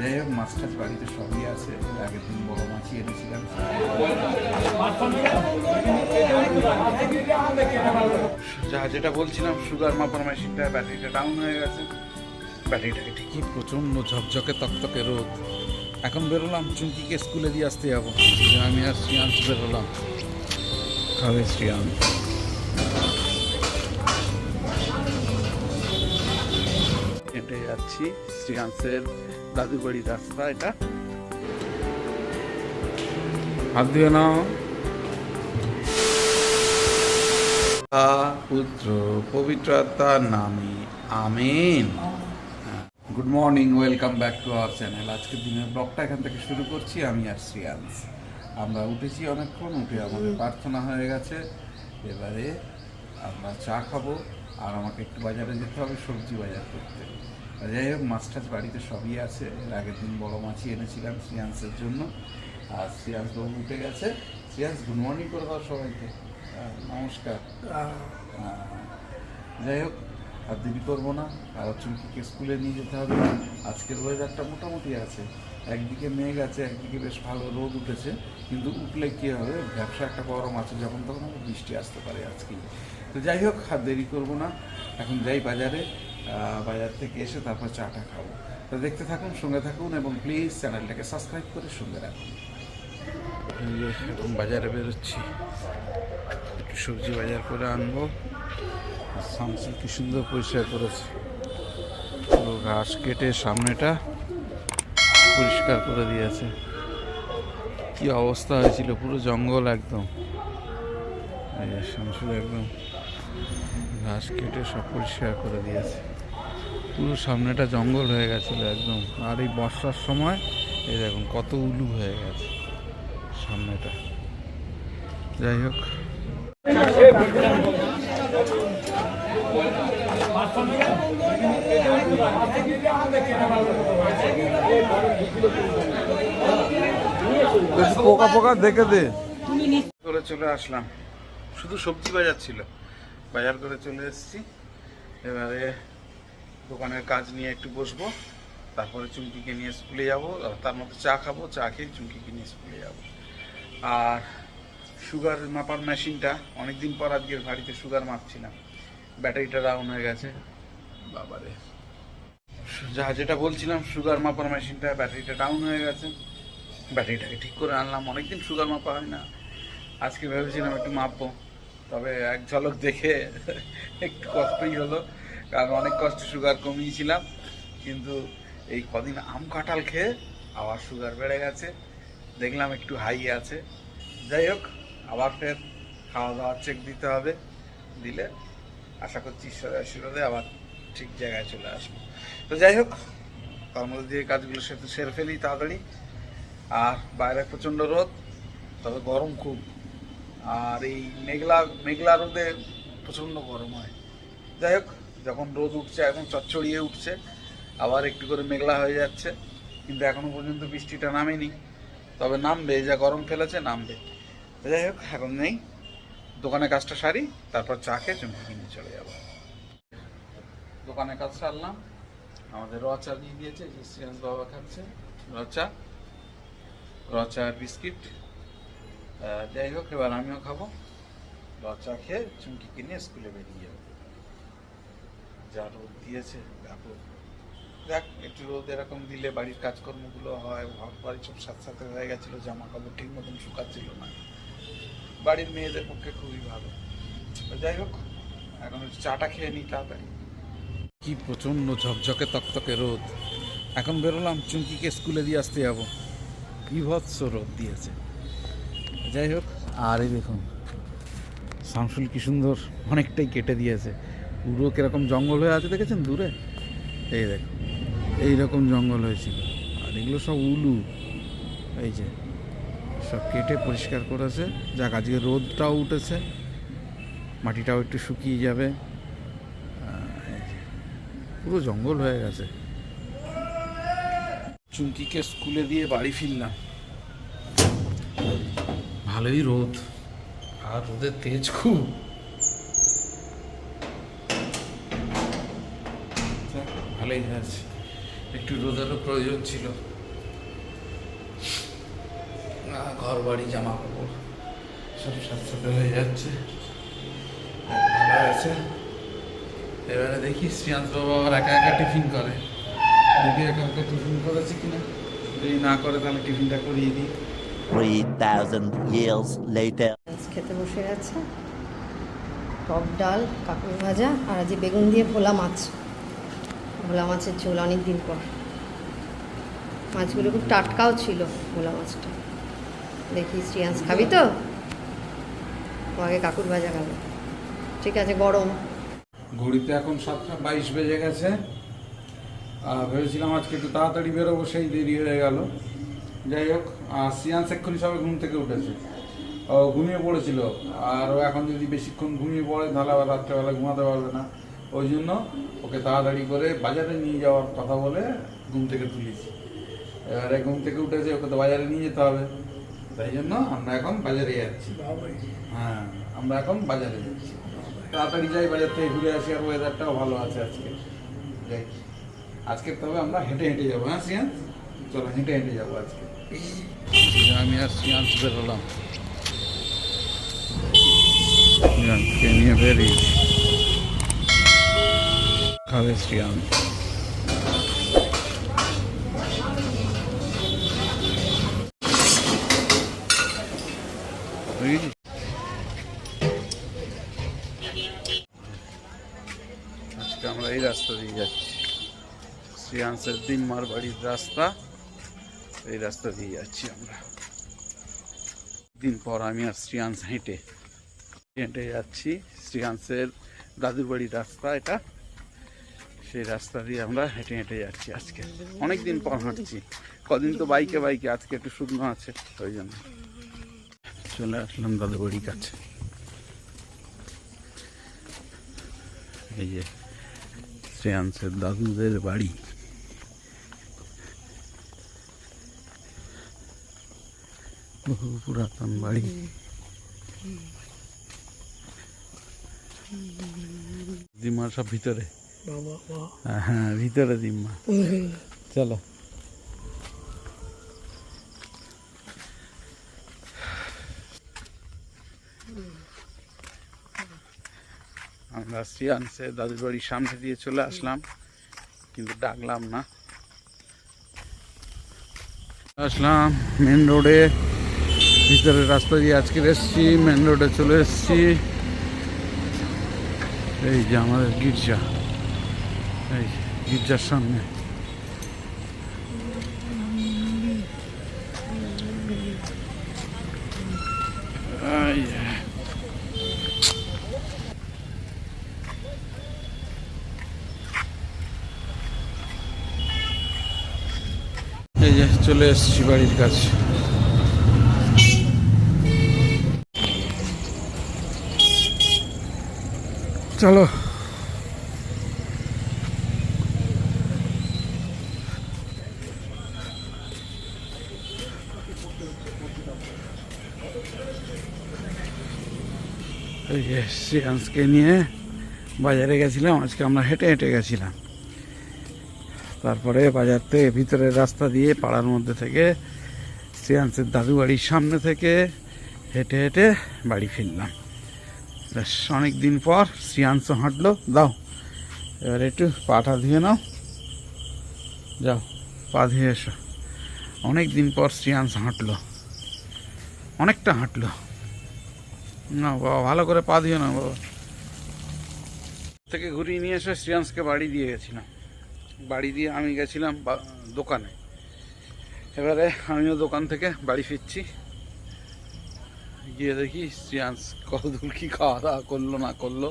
যাই হোক মাছ টাছ বাড়িতে সবই আছে। আগের দিন বড় মাছই এনেছিলাম। যা যেটা বলছিলাম সুগার মাপার মেশিনটা ব্যাটারিটা ডাউন হয়ে গেছে। ব্যাটারিটাকে ঠিকই প্রচণ্ড ঝকঝকে, তকতকে রোদ। এখন বেরোলাম, চুমকিকে স্কুলে দিয়ে আসতে যাব। আমি আর শ্রিয়াংশ বেরোলাম। খাবে শ্রিয়াংশ হেঁটে যাচ্ছি শ্রীকান্তের দাদু বাড়ির রাস্তা এটা? হাত দিয়ে নাও। পুত্র পবিত্রতার নামে amen. Good morning welcome back to our channel আজকের দিনের ব্লগটা এখান থেকে শুরু করছি। আমি আর শ্রিয়াংশ। আমরা উঠেছি অনেকক্ষণ উঠে আমাদের প্রার্থনা হয়ে গেছে। এবারে আমরা চা খাব আর আমাকে একটু বাজারে যেতে হবে সবজি বাজার করতে। যাই হোক মাছ টাছ বাড়িতে সবই আছে। এর আগের দিন বড় মাছই এনেছিলাম শ্রিয়াংসের জন্য। আর শ্রিয়াংস বাবু উঠে গেছে। শ্রিয়াংস গুড মর্নিং করে দাও সবাইকে। নমস্কার। যাই হোক, আর দেরি করব না। আর চুমকিকে স্কুলে নিয়ে যেতে হবে। আজকের ওয়েদারটা মোটামুটি আছে। একদিকে মেঘ আছে, একদিকে বেশ ভালো রোদ উঠেছে। কিন্তু উঠলে কী হবে? ব্যবসা একটা গরম আছে, যখন তখন বৃষ্টি আসতে পারে আজকে তো যাই হোক, আর দেরি করব না। এখন যাই বাজারে। বাজার থেকে এসে তারপর চাটা খাব। তো দেখতে থাকুন, সঙ্গে থাকুন এবং প্লিজ চ্যানেলটাকে সাবস্ক্রাইব করে সঙ্গে রাখুন। বাজারে বেরোচ্ছি। একটু সবজি বাজার করে আনব। সামসুল কি সুন্দর পরিষ্কার করেছে। পুরো ঘাস কেটে সামনেটা পরিষ্কার করে দিয়েছে। কি অবস্থা হয়েছিল, পুরো জঙ্গল একদম। শামসুল একদম ঘাস কেটে সব পরিষ্কার করে দিয়েছে। পুরো সামনেটা জঙ্গল হয়ে গেছিল একদম। আর এই বর্ষার সময়, এই দেখুন কত উলু হয়ে গেছে সামনেটা। যাই হোক। পোকা পোকা দেখে দে। করে চলে আসলাম। শুধু সবজি বাজার ছিল। বাজার করে চলে এসেছি। এবারে দোকানের কাজ নিয়ে একটু বসবো, তারপরে চুমকিকে নিয়ে স্কুলে যাব তার মধ্যে চা খাব, চা খেয়ে চুমকিকে নিয়ে স্কুলে যাব। আর সুগার মাপার মেশিনটা, অনেকদিন পর আজকের বাড়িতে সুগার মাপছিলাম। ব্যাটারিটা ডাউন হয়ে গেছে। বাবারে। যা যেটা বলছিলাম, সুগার মাপার মেশিনটা, ব্যাটারিটা ডাউন হয়ে গেছে। ব্যাটারিটাকে ঠিক করে আনলাম। অনেকদিন সুগার মাপা হয় না। আজকে ভেবেছিলাম একটু মাপবো। তবে এক ঝলক দেখে একটু কষ্টই হলো। কারণ অনেক কষ্টে সুগার কমিয়েছিলাম, কিন্তু এই কদিন আম কাঁঠাল খেয়ে আবার সুগার বেড়ে গেছে। দেখলাম একটু হাই আছে। যাই হোক, আবার ফের খাওয়া দাওয়া চেক দিতে হবে। দিলে আশা করছি ঈশ্বরের আশীর্বাদে আবার ঠিক জায়গায় চলে আসব। তো যাই হোক, তার মধ্যে দিয়ে কাজগুলো সে তো সেরে ফেলি তাড়াতাড়ি। আর বাইরে প্রচণ্ড রোদ, তবে গরম খুব। আর এই মেঘলা মেঘলা রোদে প্রচণ্ড গরম হয়। যাই হোক যখন রোদ উঠছে, এখন চচ্চড়িয়ে উঠছে, আবার একটু করে মেঘলা হয়ে যাচ্ছে, কিন্তু এখনও পর্যন্ত বৃষ্টিটা নামেনি। তবে নামবে যা গরম ফেলেছে, নামবে। যাই হোক, এখন নেই। দোকানে কাজটা সারি, তারপর চা খেয়ে চুমকি কিনে চলে যাব। দোকানে কাজ সারলাম। আমাদের র চা দিয়ে দিয়েছে যে শ্রীয়াংশ বাবা খাচ্ছে। র চা র চা আর বিস্কিট। যাই হোক, এবার আমিও খাব। র চা খেয়ে চুমকি কিনে স্কুলে বেরিয়ে যাব। যা রোদ দিয়েছে ব্যাপক দেখ একটু রোদ এরকম দিলে বাড়ির কাজকর্মগুলো হয়, ঘর বাড়ি সব সাথে সাথে হয়ে গেছিল জামা কাপড় ঠিক মতন শুকাচ্ছিল না। বাড়ির মেয়েদের পক্ষে খুবই ভালো। যাই হোক, এখন চাটা খেয়ে নিই তাড়াতাড়ি। কি প্রচণ্ড ঝকঝকে তকতকে রোদ। এখন বেরোলাম, চুমকিকে স্কুলে দিয়ে আসতে যাব। বিভৎস রোদ দিয়েছে। যাই হোক, আর দেখুন, শামসুল কি সুন্দর, অনেকটাই কেটে দিয়েছে। পুরো কীরকম জঙ্গল হয়ে আছে দেখেছেন দূরে? এই দেখুন এইরকম জঙ্গল হয়েছিল আর এগুলো সব উলু। এই যে, সব কেটে পরিষ্কার করেছে। যাক, আজকে রোদটাও উঠেছে। মাটিটাও একটু শুকিয়ে যাবে। পুরো জঙ্গল হয়ে গেছে। চুমকিকে স্কুলে দিয়ে বাড়ি ফিরলাম। ভালোই রোদ। আর রোদের তেজ খুব যাক, ভালোই আছে। একটু রোদেরও প্রয়োজন ছিল। ঘর বাড়ি জামা কাপড় সব সাথে হয়ে যাচ্ছে। ভালো আছে। এবারে দেখি শ্রিয়াংশ বাবা আবার একা একা টিফিন করে। দেখি একা একা টিফিন করেছে কিনা? যদি না করে তাহলে টিফিনটা করিয়ে দিই। 3,000 years later. খেতে বসে গেছে টক ডাল কাকুর ভাজা আর আজ বেগুন দিয়ে ভোলা মাছ। ভোলা মাছের ঝোল অনেক দিন পর। মাছগুলো খুব টাটকাও ছিল ভোলা মাছটা। দেখি শ্রিয়াংশ খাবি তো? আগে কাকুর ভাজা খাবে। ঠিক আছে, গরম। ঘড়িতে এখন সাতটা বাইশ বেজে গেছে। আর ভেবেছিলাম আজকে একটু তাড়াতাড়ি বেরোবো, সেই দেরি হয়ে গেল। যাই হোক, আর সিয়ান্স এক্ষুনি সবে ঘুম থেকে উঠেছে। ও ঘুমিয়ে পড়েছিল। আর ও এখন যদি বেশিক্ষণ ঘুমিয়ে পড়ে, তাহলে আবার রাত্রেবেলা ঘুমাতে পারবে না। ওই জন্য ওকে তাড়াতাড়ি করে বাজারে নিয়ে যাওয়ার কথা বলে ঘুম থেকে তুলেছি। এবারে ঘুম থেকে উঠেছে ওকে তো বাজারে নিয়ে যেতে হবে। তাই জন্য আমরা এখন বাজারে যাচ্ছি। হ্যাঁ আমরা এখন বাজারে যাচ্ছি। তাড়াতাড়ি যাই বাজার থেকে ঘুরে আসি আর ওয়েদারটাও ভালো আছে আজকে। যাই আজকে তবে আমরা হেঁটে হেঁটে যাব হ্যাঁ সিয়ান্স চলো হেঁটে হেঁটে যাব আজকে। আমি আর সিয়ান্স বেরোলাম। নিয়ে বেরিয়েছি। খাবে বুঝেছিস আজকে আমরা এই রাস্তা দিয়ে যাচ্ছি। শ্রিয়াংসের দিনমার বাড়ির রাস্তা। এই রাস্তা দিয়ে যাচ্ছি আমরা। দিন পর আমি আর শ্রিয়াংস হেঁটে হেঁটে যাচ্ছি। শ্রিয়াংসের দাদুর বাড়ির রাস্তা এটা। সেই রাস্তা দিয়ে আমরা হেঁটে হেঁটে যাচ্ছি আজকে। অনেক দিন পর হাঁটছি। কদিন তো বাইকে বাইকে, আজকে একটু শুকনো আছে, ওই জন্য। চলে আসলাম দাদুর বাড়ির কাছে। এই যে শ্রেয়াংসের দাদুদের বাড়ি। বহু পুরাতন বাড়ি। দিম্মা সব ভিতরে। হ্যাঁ ভিতরে দিম্মা চলো। আমরা শ্রিয়াংসে দাদুর বাড়ির সামনে দিয়ে চলে আসলাম, কিন্তু ডাকলাম না। আসলাম মেন রোডে ভিতরের রাস্তা দিয়ে আজকে এসছি মেন রোডে চলে এসছি। এই যে আমাদের গির্জা। এই গির্জার সামনে। এই যে। চলে এসেছি বাড়ির কাছে চলো। শ্রেয়াংসকে নিয়ে বাজারে গেছিলাম, আজকে আমরা হেঁটে হেঁটে গেছিলাম। তারপরে বাজার থেকে ভিতরের রাস্তা দিয়ে পাড়ার মধ্যে থেকে শ্রেয়াংসের দাদু বাড়ির সামনে থেকে হেঁটে হেঁটে বাড়ি ফিরলাম। বেশ অনেক দিন পর শ্রেয়াংশ হাঁটলো। দাও, এবার একটু পাটা ধুয়ে নাও। যাও, পা ধুয়ে এসো। অনেক দিন পর শ্রেয়াংশ হাঁটলো। অনেকটা হাঁটলো। না, বাবা, ভালো করে পা ধুয়ে নাও বাবা। থেকে ঘুরিয়ে নিয়ে এসে শ্রেয়াংশকে বাড়ি দিয়ে গেছিলাম। বাড়ি দিয়ে আমি গেছিলাম দোকানে। এবারে আমিও দোকান থেকে বাড়ি ফিরছি। গিয়ে দেখি শ্রিয়াংশ কতদূর কি খাওয়া দাওয়া করল, না করল।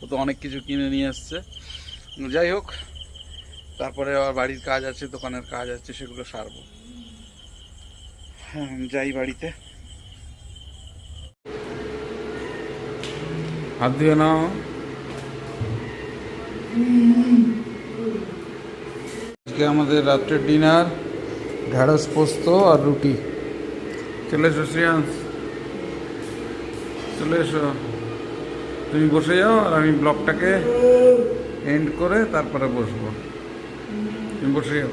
ও তো অনেক কিছু কিনে নিয়ে এসছে। যাই হোক, তারপরে আবার বাড়ির কাজ আছে, দোকানের কাজ আছে, সেগুলো সারবো। হ্যাঁ যাই বাড়িতে। হাত দিয়ে নাও। আজকে আমাদের রাত্রের ডিনার ঢ্যাঁড়স পোস্ত আর রুটি। চলে এসো শ্রেয়াংশ। চলে এসো। তুমি বসে যাও আর আমি ব্লগটাকে এন্ড করে তারপরে বসবো। তুমি বসে যাও।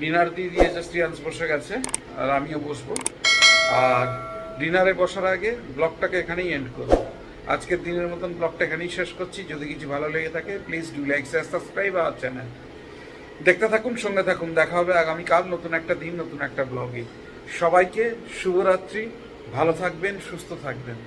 ডিনার দিয়ে দিয়েছে শ্রিয়াংশ বসে গেছে, আর আমিও বসবো। আর ডিনারে বসার আগে ব্লগটাকে এখানেই এন্ড করব। আজকের দিনের মতন ব্লগটা এখানেই শেষ করছি। যদি কিছু ভালো লেগে থাকে please do like share subscribe our channel দেখতে থাকুন, সঙ্গে থাকুন। দেখা হবে আগামীকাল নতুন একটা দিন, নতুন একটা ব্লগে সবাইকে শুভরাত্রি। ভালো থাকবেন, সুস্থ থাকবেন।